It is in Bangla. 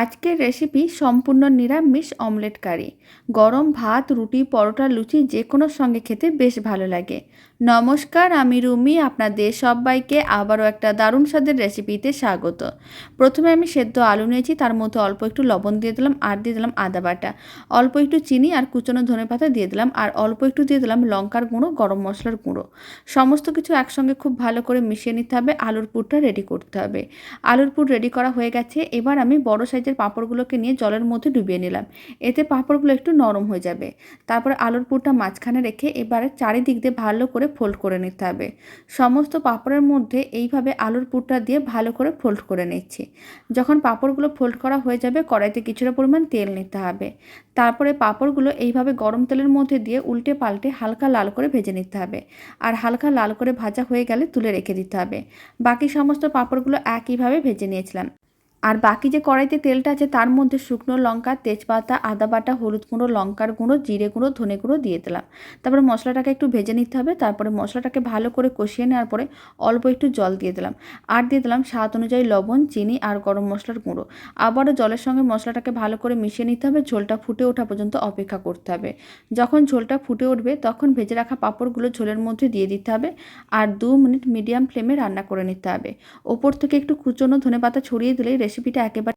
আজকের রেসিপি সম্পূর্ণ নিরামিষ অমলেট কারি গরম ভাত, রুটি, পরোটা, লুচি যে কোনো সঙ্গে খেতে বেশ ভালো লাগে। নমস্কার, আমি রুমি, আপনাদের সবাইকে আবারও একটা দারুণ স্বাদের রেসিপিতে স্বাগত। প্রথমে আমি সেদ্ধ আলু নিয়েছি, তার মধ্যে অল্প একটু লবণ দিয়ে দিলাম আর দিয়ে দিলাম আদা বাটা। অল্প একটু চিনি আর কুচনো ধনে পাতা দিয়ে দিলাম আর অল্প একটু দিয়ে দিলাম লঙ্কার গুঁড়ো, গরম মশলার গুঁড়ো। সমস্ত কিছু একসঙ্গে খুব ভালো করে মিশিয়ে নিতে হবে, আলুর পুরটা রেডি করতে হবে। আলুর পুর রেডি করা হয়ে গেছে, এবার আমি বড় সাইজের পাঁপড়গুলোকে নিয়ে জলের মধ্যে ডুবিয়ে নিলাম। এতে পাঁপড়গুলো একটু নরম হয়ে যাবে। তারপরে আলুর পুরটা মাঝখানে রেখে এবারে চারিদিক দিয়ে ভালো করে ফোল্ড করে নিতে হবে। সমস্ত পাঁপড়ের মধ্যে এইভাবে আলুর পুরটা দিয়ে ভালো করে ফোল্ড করে নিচ্ছি। যখন পাঁপড়গুলো ফোল্ড করা হয়ে যাবে, কড়াইতে কিছুটা পরিমাণ তেল নিতে হবে। তারপরে পাঁপড়গুলো এইভাবে গরম তেলের মধ্যে দিয়ে উল্টে পাল্টে হালকা লাল করে ভেজে নিতে হবে। আর হালকা লাল করে ভাজা হয়ে গেলে তুলে রেখে দিতে হবে। বাকি সমস্ত পাঁপড়গুলো একইভাবে ভেজে নিয়েছিলাম। আর বাকি যে কড়াইতে তেলটা আছে তার মধ্যে শুকনো লঙ্কা, তেজপাতা, আদা বাটা, হলুদ গুঁড়ো, লঙ্কার গুঁড়ো, জিরে গুঁড়ো, ধনে গুঁড়ো দিয়ে দিলাম। তারপরে মশলাটাকে একটু ভেজে নিতে হবে। তারপরে মশলাটাকে ভালো করে কষিয়ে নেওয়ার পরে অল্প একটু জল দিয়ে দিলাম। আর দিয়ে দিলাম স্বাদ অনুযায়ী লবণ, চিনি আর গরম মশলার গুঁড়ো। আবারও জলের সঙ্গে মশলাটাকে ভালো করে মিশিয়ে নিতে হবে। ঝোলটা ফুটে ওঠা পর্যন্ত অপেক্ষা করতে হবে। যখন ঝোলটা ফুটে উঠবে তখন ভেজে রাখা পাঁপড়গুলো ঝোলের মধ্যে দিয়ে দিতে হবে। আর দু মিনিট মিডিয়াম ফ্লেমে রান্না করে নিতে হবে। ওপর থেকে একটু কুচনো ধনে পাতা ছড়িয়ে দিলেই রেসিপিটা একেবারে